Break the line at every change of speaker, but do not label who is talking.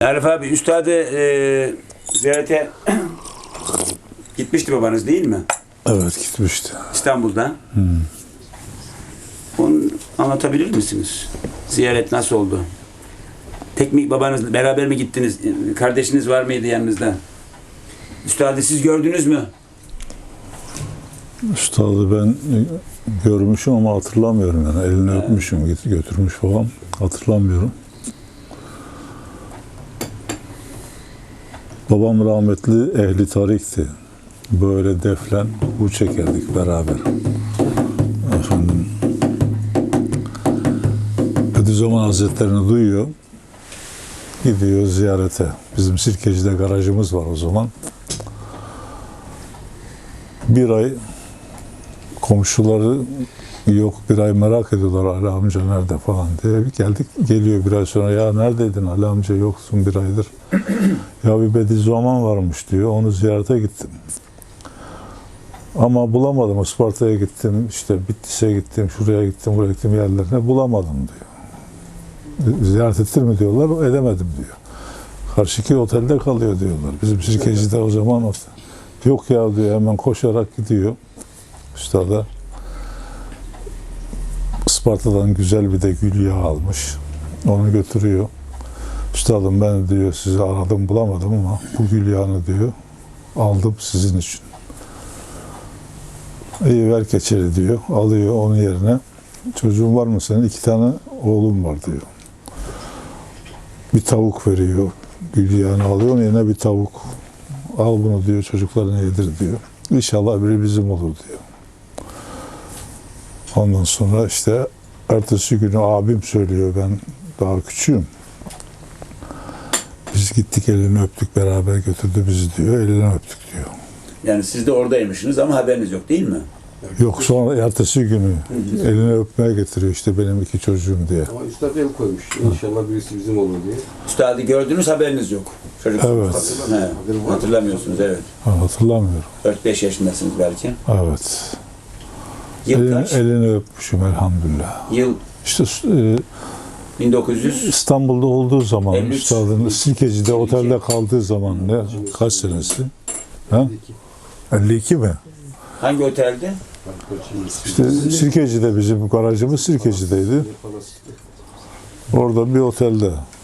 Arif abi üstadı e, ziyarete gitmişti babanız değil mi?
Evet gitmişti.
İstanbul'da. Onu anlatabilir misiniz? Ziyaret nasıl oldu? Tek mi babanız beraber mi gittiniz? Kardeşiniz var mıydı yanınızda? Üstadı siz gördünüz mü?
Üstadı ben görmüşüm ama hatırlamıyorum yani. Elini öpmüşüm, git- götürmüş falan. Hatırlamıyorum. Babam rahmetli ehli tarikti. Böyle deflen bu çekerdik beraber. Efendim Bediüzzaman Hazretleri'ni duyuyor. Gidiyor ziyarete. Bizim Sirkeci'de garajımız var o zaman. Bir ay komşuları yok bir ay merak ediyorlar Ali amca nerede falan diye. Geldik geliyor bir ay sonra ya neredeydin Ali amca yoksun bir aydır. ya bir Bediüzzaman varmış diyor onu ziyarete gittim. Ama bulamadım Isparta'ya gittim işte Bitlis'e gittim şuraya gittim buraya gittim yerlerine bulamadım diyor. Ziyaret ettir mi diyorlar edemedim diyor. Karşıki otelde kalıyor diyorlar. Bizim Sirkeci'de o zaman otel. Yok ya diyor hemen koşarak gidiyor. Üstada Isparta'dan güzel bir de gül yağı almış. Onu götürüyor. Üstadım ben diyor sizi aradım bulamadım ama bu gül yağını diyor aldım sizin için. İyi ver keçeli diyor. Alıyor onun yerine. Çocuğun var mı senin? İki tane oğlum var diyor. Bir tavuk veriyor. Gül yağını alıyor. Onun yerine bir tavuk. Al bunu diyor çocuklarına yedir diyor. İnşallah biri bizim olur diyor. Ondan sonra işte ertesi günü abim söylüyor ben daha küçüğüm. Biz gittik elini öptük beraber götürdü bizi diyor. Elini öptük diyor.
Yani siz de oradaymışsınız ama haberiniz yok değil mi?
Yok sonra ertesi günü elini öpmeye getiriyor işte benim iki çocuğum diye.
Ama Üstad el koymuş. İnşallah birisi bizim olur diye.
Üstadı gördünüz haberiniz yok. Çocuk.
Evet.
He, hatırlamıyorsunuz evet.
Ha, hatırlamıyorum.
4-5 yaşındasınız belki.
Evet.
Yıl
Elini,
kaç?
elini öpmüşüm elhamdülillah.
Yıl
İşte e,
1900
İstanbul'da olduğu zaman,
53.
üstadın Sirkeci'de otelde kaldığı zaman ne? Kaç senesi? Ha? 52 mi?
hangi otelde?
İşte Sirkeci'de bizim garajımız Sirkeci'deydi. Orada bir otelde